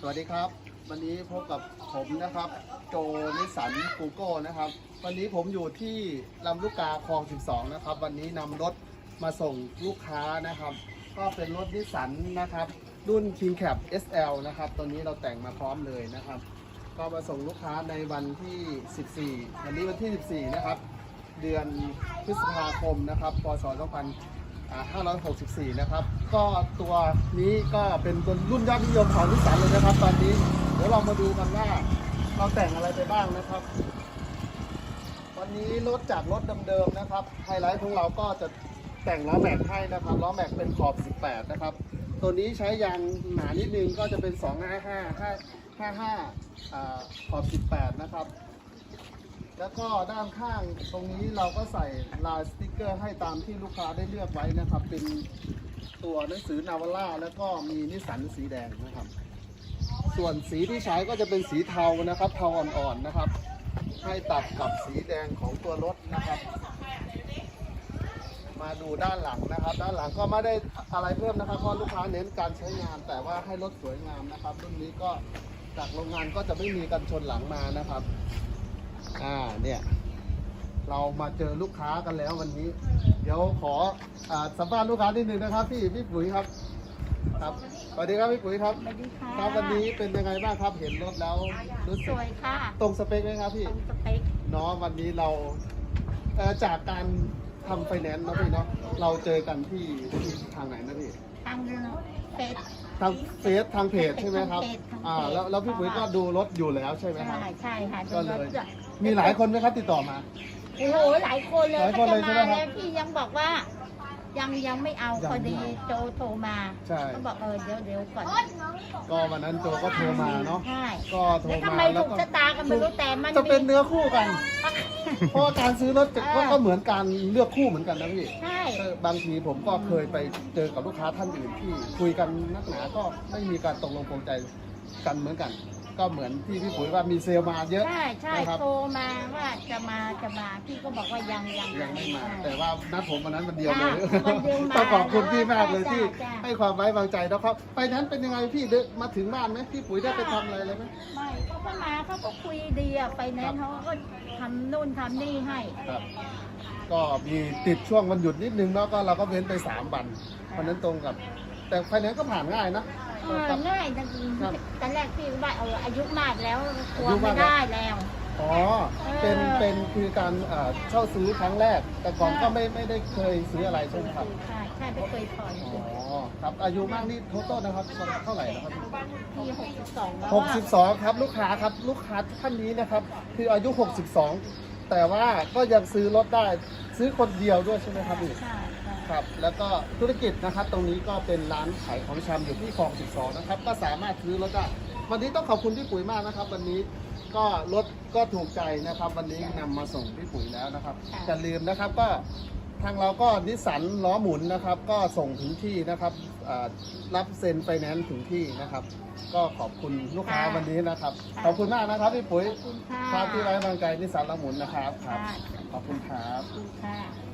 สวัสดีครับ วันนี้พบกับผมนะครับ โจนิสันกูโก้นะครับ วันนี้ผมอยู่ที่ลำลูกกาคลอง 12 นะครับ วันนี้นำรถมาส่งลูกค้านะครับ ก็เป็นรถนิสสันนะครับ รุ่น King Cap SL นะครับตัวนี้เราแต่งมาพร้อมเลยนะครับ ก็มาส่งลูกค้าในวันที่ 14 วันนี้วันที่ 14 นะครับ เดือนพฤษภาคมนะครับ พศ 564 นะครับ ก็ตัวนี้ก็เป็นตัวรุ่นยอดนิยมของนิสสันเลยนะครับ ตอนนี้ เดี๋ยวเรามาดูกันว่า เราแต่งอะไรไปบ้างนะครับ วันนี้รถจากรถเดิมๆนะครับ ไฮไลท์ของเราก็จะแต่งล้อแม็กให้นะครับ ล้อแม็กเป็นขอบ 18 นะครับ ตัวนี้ใช้ยางหนานิดนึงก็จะเป็น 255 55ขอบ 18 นะครับ แล้วก็ด้านข้างตรงนี้เราก็ใส่ลายสติกเกอร์ให้ตามที่ลูกค้าได้เลือกไว้นะครับ เป็นตัวหนังสือนาวาร่าแล้วก็มีนิสสันสีแดงนะครับ ส่วนสีที่ใช้ก็จะเป็นสีเทานะครับ เทาอ่อนๆนะครับ ให้ตัดกับสีแดงของตัวรถนะครับ มาดูด้านหลังนะครับ ด้านหลังก็ไม่ได้อะไรเพิ่มนะครับเพราะลูกค้าเน้นการใช้งาน แต่ว่าให้รถสวยงามนะครับรุ่นนี้ก็จากโรงงานก็จะไม่มีกันชนหลังมานะครับ อ่าเนี่ยเรามาเจอลูกค้ากันแล้ววันนี้ เดี๋ยวขออาสัมภาษณ์ลูกค้านิดนึงนะครับพี่พี่ปุ๋ยครับ ครับสวัสดีครับพี่ปุ๋ยครับสวัสดีค่ะครับวันนี้เป็นยังไงบ้างครับเห็นรถแล้วรู้สสึกวยค่ะตรงสเปคไหมครับพี่ตรงสเปคเนาะวันนี้เราเอ่อจากการทำไฟแนนซ์เนาะพี่เนาะเราเจอกันที่ที่ทางไหนนะพี่ ทางเฟซ ทางเฟซทางเพจใช่ไหมครับ ทางเพจทางเพจ อ่าแล้วแล้วพี่ปุ๋ยก็ดูรถอยู่แล้วใช่ไหมครับ ใช่ใช่ค่ะก็เลยดูรถด้วย มีหลายคนไหมครับติดต่อมา โอ้โหหลายคนเลยหลายคนเลยขาใช่จะไหมมาครับ แล้วพี่ยังบอกว่า ยังยังไม่เอายังพอไม่ดีเอาโจโทรมาใช่ ก็บอกเออเดี๋ยวเดี๋ยวก่อนก็วันนั้นโจก็โทรมาเนาะ ใช่ก็โทรแล้วทำมาไมแล้วถูกก็ชะตากันไม่รู้แต่มันจะเป็นมีเนื้อคู่กัน เพราะว่าการซื้อรถจะเออก็ก็เหมือนการเลือกคู่เหมือนกันนะพี่ ใช่ เออบางทีผมก็เคยไปเจอกับลูกค้าท่านอื่นที่คุยกันนักหนาก็ไม่มีการตกลงปรงใจกันเหมือนกัน ก็เหมือนที่พี่ปุ๋ยว่ามีเซลล์มาเยอะใช่ใช่นะครับโทรมาว่าจะมาจะมาพี่ก็บอกว่ายังยังยังไม่มาใช่แต่ว่านัดผมวันนั้นวันเดียวเลยอะวันเดียวมาต้องขอบคุณพี่มากเลยที่จ้ะจ้ะให้ความไว้วางใจนะครับ ไปนั้นเป็นยังไงพี่เดินมาถึงบ้านไหมพี่ปุ๋ยได้ไปทำอะไรเลยไหมไม่เขาก็มาเขาก็คุยดีอะไปแนนซ์เขาก็ทำนู่นทำนี่ให้ครับก็มีติดช่วงวันหยุดนิดนึงเนาะก็เราก็เว้นไปสามวันวันนั้นตรงกับ แต่ไฟแนนซ์ก็ผ่านง่ายนะเออครับง่ายจริงครับตอนแรกพี่ก็ว่าเอออายุมากแล้วกลัวอายุไม่มากแล้วได้แล้วอ๋อ เป็นเออเป็นคือการเอ่อเช่าซื้อครั้งแรก แต่ก่อนใช่ก็ไม่ ไม่ได้เคยซื้ออะไรใช่ไหมครับ ใช่ ใช่ไม่เคยผ่อนอ๋อ ครับ อายุมากนี่โทษนะครับ เท่าไหร่นะครับพี่หกสิบสองแล้วหกสิบสองครับ ลูกค้าครับ ลูกค้าท่านนี้นะครับ คืออายุ62แต่ว่าก็ยังซื้อรถได้ ซื้อคนเดียวด้วยใช่ไหมครับพี่ใช่ใช่ ครับแล้วก็ธุรกิจนะครับตรงนี้ก็เป็นร้านขายของชำอยู่ที่คลอง12นะครับก็สามารถซื้อรถได้วันนี้ต้องขอบคุณพี่ปุ๋ยมากนะครับ วันนี้ก็รถก็ถูกใจนะครับ วันนี้นำมาส่งพี่ปุ๋ยแล้วนะครับอย่าลืมนะครับก็ทางเราก็นิสสันล้อหมุนนะครับ ก็ส่งถึงที่นะครับอ่ารับเซ็นไฟแนนซ์ถึงที่นะครับ ก็ขอบคุณลูกค้าวันนี้นะครับ ขอบคุณมากนะครับพี่ปุ๋ยขอบคุณค่ะ ครับที่ไว้วางใจนิสสันล้อหมุนนะครับครับค่ะขอบคุณครับ ขอบคุณค่ะ